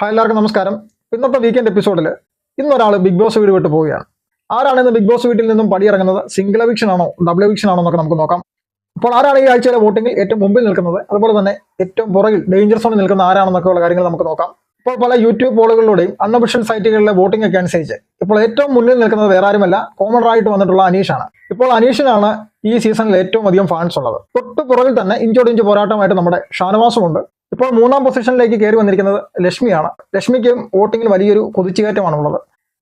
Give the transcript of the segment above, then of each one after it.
Hi എല്ലാവർക്കും നമസ്കാരം. ഇന്നത്തെ വീക്കെൻഡ് എപ്പിസോഡിൽ ഇന്നൊരാൾ ബിഗ് ബോസ് വീട് വിട്ട് പോവുകയാണ്. ആരാണ് ഇന്ന് ബിഗ് ബോസ് വീട്ടിൽ നിന്നും പടിയിറങ്ങുന്നത്? സിംഗിൾ എവിക്ഷൻ ആണോ? ഡബിൾ എവിക്ഷൻ ആണോ എന്നൊക്കെ നമുക്ക് നോക്കാം. അപ്പോൾ ആരാണ് ഈ ആഴ്ചയിലെ വോട്ടിംഗിൽ ഏറ്റവും മുമ്പിൽ നിൽക്കുന്നത്? അതുപോലെ തന്നെ ഏറ്റവും പുറകിൽ ഡേഞ്ചർ സോണിൽ നിൽക്കുന്ന ആരാണെന്നൊക്കെ ഉള്ള കാര്യങ്ങൾ നമുക്ക് നോക്കാം. ഇപ്പോൾ പല യൂട്യൂബ് പോളുകളിലൂടെയും അൺഒഫീഷ്യൽ സൈറ്റുകളിലെ വോട്ടിംഗ് ഒക്കെ അനുസരിച്ച് ഇപ്പോൾ ഏറ്റവും മുന്നിൽ നിൽക്കുന്നത് വേറെ ആരുമല്ല കോമൺ ആയിട്ട് വന്നിട്ടുള്ള അനീഷാണ് ഇപ്പോൾ അനീഷിനാണ് ഈ സീസണിൽ ഏറ്റവും അധികം ഫാൻസ് ഉള്ളത്. തൊട്ട് പുറകിൽ തന്നെ ഇഞ്ചോടിഞ്ച് പോരാട്ടമായിട്ട് നമ്മുടെ ഷാനവാസുമുണ്ട് ഇപ്പോൾ മൂന്നാം പൊസിഷനിലേക്ക് കയറി വന്നിരിക്കുന്നത് ലക്ഷ്മിയാണ്. ലക്ഷ്മിക്കും വോട്ടിങ്ങിൽ വലിയൊരു കുതിച്ചുകയറ്റമാണ് ഉള്ളത്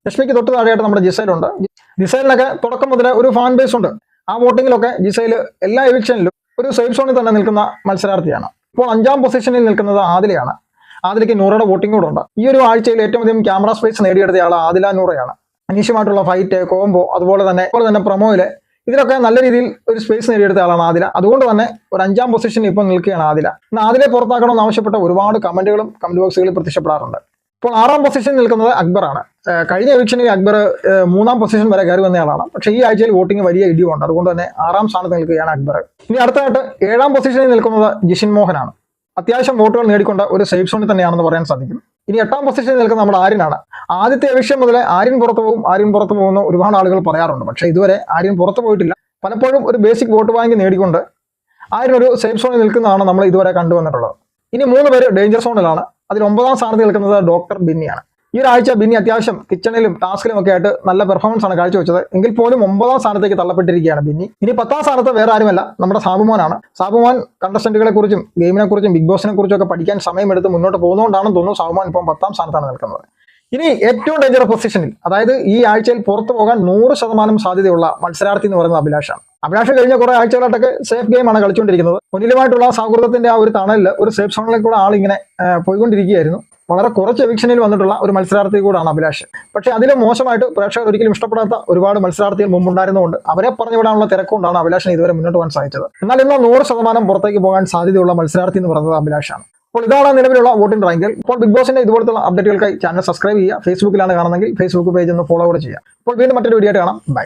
ലക്ഷ്മിക്ക് തൊട്ട് താഴെയായിട്ട് നമ്മുടെ ജിസൈലുണ്ട് ജിസൈലിനൊക്കെ തുടക്കം മുതലേ ഒരു ഫാൻ ബേസ് ഉണ്ട്. ആ വോട്ടിങ്ങിലൊക്കെ ജിസൈൽ എല്ലാ എവിക്ഷനിലും ഒരു സേഫ് സോണിൽ തന്നെ നിൽക്കുന്ന മത്സരാർത്ഥിയാണ്. ഇപ്പോൾ അഞ്ചാം പൊസിഷനിൽ നിൽക്കുന്നത് ആദിലയാണ്. ആദിലയ്ക്ക് നൂറയുടെ വോട്ടിംഗ് കൂടെ ഉണ്ട് ഈ ഒരു ആഴ്ചയിൽ ഏറ്റവും അധികം ക്യാമറ സ്പേസ് നേടിയെടുത്തയാൾ ആദില നൂറയാണ്. അനീഷുമായിട്ടുള്ള ഫൈറ്റ് കോംബോ അതുപോലെ തന്നെ അതുപോലെ തന്നെ പ്രൊമോയിൽ ഇതിലൊക്കെ നല്ല രീതിയിൽ ഒരു സ്പേസ് നേടിയെടുത്ത ആളാണ് ആദില. അതുകൊണ്ട് തന്നെ ഒരു അഞ്ചാം പൊസിഷൻ ഇപ്പോൾ നിൽക്കുകയാണ് ആദില. ഇന്ന് ആദിലെ പുറത്താക്കണമെന്ന് ആവശ്യപ്പെട്ട ഒരുപാട് കമന്റുകളും കമന്റ് ബോക്സുകളിൽ പ്രത്യക്ഷപ്പെടാറുണ്ട്. ഇപ്പോൾ ആറാം പൊസിഷൻ നിൽക്കുന്നത് അക്ബറാണ് കഴിഞ്ഞ എലക്ഷനിൽ അക്ബർ മൂന്നാം പൊസിഷൻ വരെ കയറി വന്നയാളാണ് പക്ഷേ ഈ ആഴ്ചയിൽ വോട്ടിംഗ് വലിയ ഇടിവുണ്ട്. അതുകൊണ്ട് തന്നെ ആറാം സ്ഥാനത്ത് നിൽക്കുകയാണ് അക്ബർ. ഇനി അടുത്തായിട്ട് ഏഴാം പൊസിഷനിൽ നിൽക്കുന്നത് ജിഷിൻ മോഹനാണ് അത്യാവശ്യം വോട്ടുകൾ നേടിക്കൊണ്ട് ഒരു സേഫ് സോണിൽ തന്നെയാണെന്ന് പറയാൻ സാധിക്കും. ഇനി എട്ടാം പൊസിഷനിൽ നിൽക്കുന്ന നമ്മുടെ ആര്യനാണ്. ആദ്യത്തെ വിഷയം മുതലേ ആര്യൻ പുറത്തു പോകും ആര്യൻ പുറത്തു പോകുന്ന ഒരുപാട് ആളുകൾ പറയാറുണ്ട്. പക്ഷേ ഇതുവരെ ആര്യൻ പുറത്തു പോയിട്ടില്ല. പലപ്പോഴും ഒരു ബേസിക് വോട്ട് ബാങ്ക് നേടിക്കൊണ്ട് ആര്യൻ ഒരു സേഫ് സോണിൽ നിൽക്കുന്നതാണ് നമ്മൾ ഇതുവരെ കണ്ടുവന്നിട്ടുള്ളത് ഇനി മൂന്ന് പേര് ഡേഞ്ചർ സോണിലാണ് അതിൽ ഒമ്പതാം സ്ഥാനത്ത് നിൽക്കുന്നത് ഡോക്ടർ ബിന്നിയാണ്. ഈ ഒരാഴ്ച ബിന്നി അത്യാവശ്യം കിച്ചണിലും ടാസ്കിലും ഒക്കെ ആയിട്ട് നല്ല പെർഫോമൻസ് ആണ് കാഴ്ചവെച്ചത്. എങ്കിൽ പോലും ഒമ്പതാം സ്ഥാനത്തേക്ക് തള്ളപ്പെട്ടിരിക്കുകയാണ് ബിന്നി. ഇനി പത്താം സ്ഥാനത്ത് വേറെ ആരുമല്ല നമ്മുടെ സാബുമോനാണ്. സാബുമോൻ കണ്ടസ്റ്റന്റുകളെ കുറിച്ചും ഗെയിമിനെ കുറിച്ചും ബിഗ് ബോസിനെ കുറിച്ചും ഒക്കെ പഠിക്കാൻ സമയമെടുത്ത് മുന്നോട്ട് പോകുന്നതുകൊണ്ടാണെന്ന് തോന്നുന്നു സാബുമോൻ ഇപ്പം പത്താം സ്ഥാനത്താണ് നിൽക്കുന്നത്. ഇനി ഏറ്റവും ഡേഞ്ചർ പൊസിഷനിൽ അതായത് ഈ ആഴ്ചയിൽ പുറത്തു പോകാൻ നൂറ് ശതമാനം സാധ്യതയുള്ള മത്സരാർത്ഥി എന്ന് പറയുന്നത് അഭിലാഷാണ് അഭിലാഷ് കഴിഞ്ഞ കുറെ ആഴ്ചകളായിട്ടൊക്കെ സേഫ് ഗെയിമാണ് കളിച്ചുകൊണ്ടിരിക്കുന്നത്. മുന്നിലുമായിട്ടുള്ള സൗഹൃദത്തിന്റെ ആ ഒരു തണലിൽ ഒരു സേഫ് സോണിലേക്ക് കൂടെ ആളിങ്ങനെ പോയിക്കൊണ്ടിരിക്കുകയായിരുന്നു. വളരെ കുറച്ച് എവിക്ഷനിൽ വന്നിട്ടുള്ള ഒരു മത്സരാർത്ഥി കൂടാണ് അഭിലാഷ്. പക്ഷേ അതിലും മോശമായിട്ട് പ്രേക്ഷകർ ഒരിക്കലും ഇഷ്ടപ്പെടാത്ത ഒരുപാട് മത്സരാർത്ഥികൾ മുമ്പുണ്ടായിരുന്നതുകൊണ്ട് അവരെ പറഞ്ഞു വിടാനുള്ള തിരക്കുകൊണ്ടാണ് അഭിലാഷിന് ഇതുവരെ മുന്നോട്ട് പോകാൻ സാധിച്ചത്. എന്നാൽ ഇന്ന് നൂറ് ശതമാനം പുറത്തേക്ക് പോകാൻ സാധ്യതയുള്ള മത്സരാർത്ഥി എന്ന് പറയുന്നത് അഭിലാഷാണ് അപ്പോൾ ഇതാണ് നിലവിലുള്ള വോട്ടിംഗ് റാങ്കിൽ ഇപ്പോൾ ബിഗ് ബോസിന്റെ ഇതുപോലത്തുള്ള അപ്ഡേറ്റുകൾക്കായി ചാനൽ സബ്സ്ക്രൈബ് ചെയ്യുക. ഫേസ്ബുക്കിലാണ് കാണുന്നെങ്കിൽ ഫേസ്ബുക്ക് പേജ് ഒന്ന് ഫോളോ കൂടെ ചെയ്യുക. അപ്പോൾ വീണ്ടും മറ്റൊരു വീഡിയോ ആയിട്ട് കാണാം. ബൈ